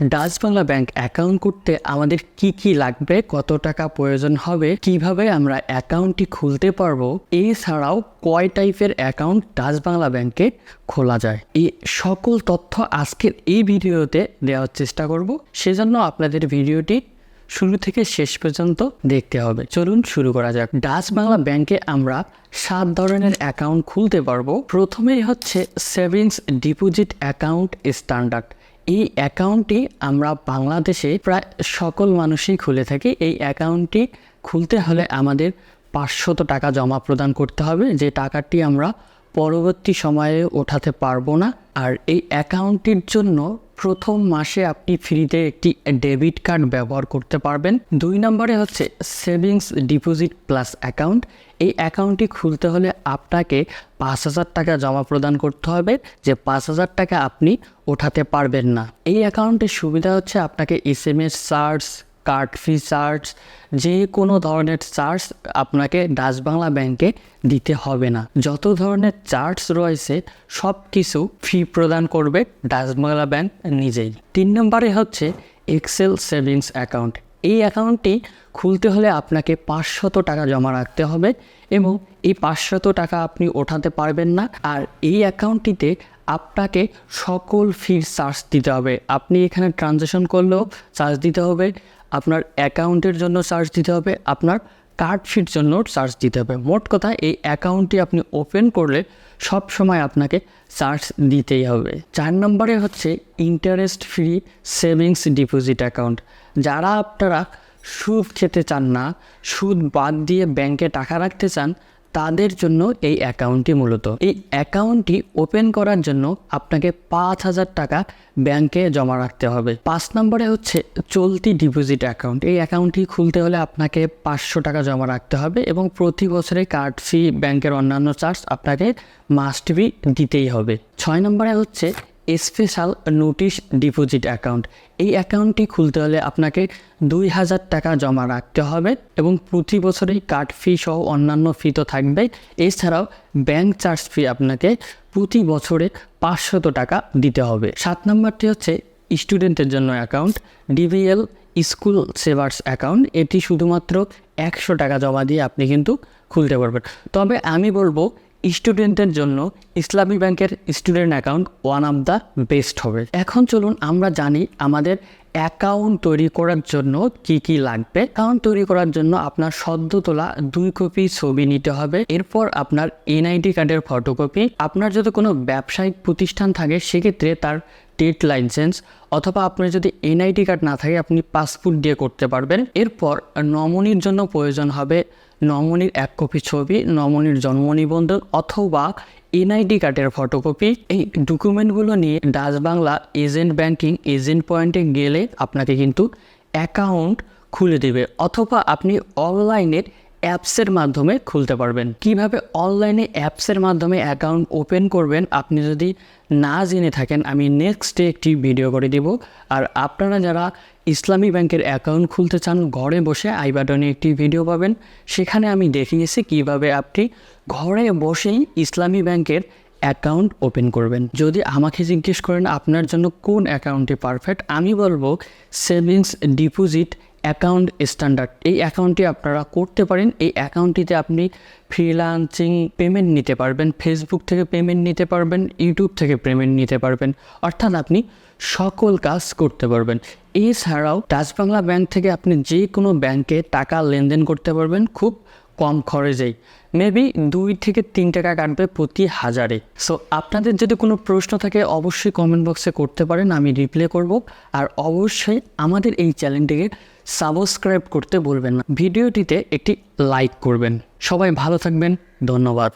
Dutch Bangla bank account করতে আমাদের কি কি লাগবে, কত টাকা প্রয়োজন হবে, কীভাবে আমরা অ্যাকাউন্টটি খুলতে পারব, এছাড়াও কয় টাইপের অ্যাকাউন্ট ডাচ বাংলা ব্যাংকে খোলা যায়। এই সকল তথ্য আজকের এই ভিডিওতে দেওয়ার চেষ্টা করব। সেজন্য আপনাদের ভিডিওটি শুরু থেকে শেষ পর্যন্ত দেখতে হবে। চলুন শুরু করা যাক। ডাচ বাংলা ব্যাংকে আমরা সাত ধরনের অ্যাকাউন্ট খুলতে পারব। প্রথমেই হচ্ছে সেভিংস ডিপোজিট অ্যাকাউন্ট স্ট্যান্ডার্ড। এই অ্যাকাউন্টটি আমরা বাংলাদেশে প্রায় সকল মানুষই খুলে থাকি। এই অ্যাকাউন্টটি খুলতে হলে আমাদের পাঁচশত টাকা জমা প্রদান করতে হবে। যে টাকাটি আমরা পরবর্তী সময়ে ওঠাতে পারব না। আর এই অ্যাকাউন্টটির জন্য প্রথম মাসে আপনি ফ্রিতে একটি ডেবিট কার্ড ব্যবহার করতে পারবেন। দুই নম্বরে হচ্ছে সেভিংস ডিপোজিট প্লাস অ্যাকাউন্ট। এই অ্যাকাউন্টটি খুলতে হলে আপনাকে পাঁচ হাজার টাকা জমা প্রদান করতে হবে, যে পাঁচ হাজার টাকা আপনি ওঠাতে পারবেন না। এই অ্যাকাউন্টের সুবিধা হচ্ছে আপনাকে S M S charge card fee charge, যে কোনো ধরনের চার্জ আপনাকে ডাচ বাংলা ব্যাংকে দিতে হবে না। যত ধরনের চার্জ রয়েছে, সব কিছু ফি প্রদান করবে ডাচ বাংলা ব্যাংক নিজেই। তিন নম্বরে হচ্ছে এক্সেল সেভিংস অ্যাকাউন্ট। এই অ্যাকাউন্টটি খুলতে হলে আপনাকে পাঁচশত টাকা জমা রাখতে হবে এবং এই পাঁচশত টাকা আপনি ওঠাতে পারবেন না। আর এই অ্যাকাউন্টটিতে আপনাকে সকল ফির চার্জ দিতে হবে। আপনি এখানে ট্রানজ্যাকশন করলেও চার্জ দিতে হবে। আপনার অ্যাকাউন্টের জন্য চার্জ দিতে হবে, আপনার কার্ড ফিট জন্য চার্জ দিতে হবে। মোট কথা, এই অ্যাকাউন্টটি আপনি ওপেন করলে সব সময় আপনাকে চার্জ দিতেই হবে। চার নম্বরে হচ্ছে interest free savings deposit account যারা আপনারা সুদ খেতে চান না, সুদ বাদ দিয়ে ব্যাংকে টাকা রাখতে চান তাদের জন্য এই অ্যাকাউন্টটি মূলত। এই অ্যাকাউন্টটি ওপেন করার জন্য আপনাকে পাঁচ হাজার টাকা ব্যাংকে জমা রাখতে হবে। পাঁচ নম্বরে হচ্ছে চলতি ডিপোজিট অ্যাকাউন্ট এই অ্যাকাউন্টটি খুলতে হলে আপনাকে পাঁচশো টাকা জমা রাখতে হবে এবং প্রতি বছরে কার্ড ফি ব্যাংকের অন্যান্য চার্জ আপনাকে মাস্ট বি দিতেই হবে। ছয় নম্বরে হচ্ছে স্পেশাল নোটিশ ডিপোজিট অ্যাকাউন্ট এই অ্যাকাউন্টটি খুলতে হলে আপনাকে দুই হাজার টাকা জমা রাখতে হবে এবং প্রতি বছরেই কার্ড ফি সহ অন্যান্য ফি তো থাকবে। এছাড়াও ব্যাংক চার্জ ফি আপনাকে প্রতি বছরে পাঁচশত টাকা দিতে হবে। সাত নম্বরটি হচ্ছে স্টুডেন্টের জন্য account DVL school savers account এটি শুধুমাত্র একশো টাকা জমা দিয়ে আপনি কিন্তু খুলতে পারবেন। তবে আমি বলব স্টুডেন্টের জন্য ইসলামী ব্যাংকের student account one of the best হবে। এখন চলুন আমরা জানি আমাদের অ্যাকাউন্ট তৈরি করার জন্য কি কি লাগবে। অ্যাকাউন্ট তৈরি করার জন্য আপনার সদ্য তোলা দুই কপি ছবি নিতে হবে। এরপর আপনার এনআইডি কার্ডের ফটোকপি। আপনার যদি কোনো ব্যবসায়িক প্রতিষ্ঠান থাকে, সেক্ষেত্রে তার টেট লাইসেন্স অথবা আপনার যদি এনআইডি কার্ড না থাকে, আপনি পাসপোর্ট দিয়ে করতে পারবেন। এরপর নমনির জন্য প্রয়োজন হবে নমনির এক কপি ছবি, নমনির জন্ম নিবন্ধন অথবা এনআইডি কার্ডের ফটোকপি। এই ডকুমেন্টগুলো নিয়ে Dutch Bangla agent banking, agent পয়েন্টে গেলে আপনাকে কিন্তু অ্যাকাউন্ট খুলে দেবে। অথবা আপনি অনলাইনের অ্যাপসের মাধ্যমে খুলতে পারবেন। কীভাবে অনলাইনে অ্যাপসের মাধ্যমে অ্যাকাউন্ট ওপেন করবেন, আপনি যদি না জেনে থাকেন, আমি নেক্সট ডে একটি ভিডিও করে দিব। আর আপনারা যারা ইসলামী ব্যাংকের অ্যাকাউন্ট খুলতে চান, ঘরে বসে আই বাটনে একটি ভিডিও পাবেন। সেখানে আমি দেখিয়েছি কীভাবে আপনি ঘরে বসেই ইসলামী ব্যাংকের অ্যাকাউন্ট ওপেন করবেন। যদি আমাকে জিজ্ঞেস করেন, আপনার জন্য কোন অ্যাকাউন্টটি পারফেক্ট আমি বলব সেভিংস ডিপোজিট অ্যাকাউন্ট স্ট্যান্ডার্ড এই অ্যাকাউন্টটি আপনারা করতে পারেন। এই অ্যাকাউন্টটিতে আপনি ফ্রিলান্সিং পেমেন্ট নিতে পারবেন। ফেসবুক থেকে পেমেন্ট নিতে পারবেন। ইউটিউব থেকে পেমেন্ট নিতে পারবেন। অর্থাৎ আপনি সকল কাজ করতে পারবেন। এছাড়াও ডাচ বাংলা ব্যাংক থেকে আপনি যে কোনো ব্যাংকে টাকা লেনদেন করতে পারবেন খুব কম খরচেই। মেবি দুই থেকে তিন টাকা কাটবে প্রতি হাজারে। সো আপনাদের যদি কোনো প্রশ্ন থাকে, অবশ্যই কমেন্ট বক্সে করতে পারেন। আমি রিপ্লাই করব। আর অবশ্যই আমাদের এই চ্যানেলটিকে সাবস্ক্রাইব করতে বলবেন না। ভিডিওটিতে একটি লাইক করবেন। সবাই ভালো থাকবেন। ধন্যবাদ।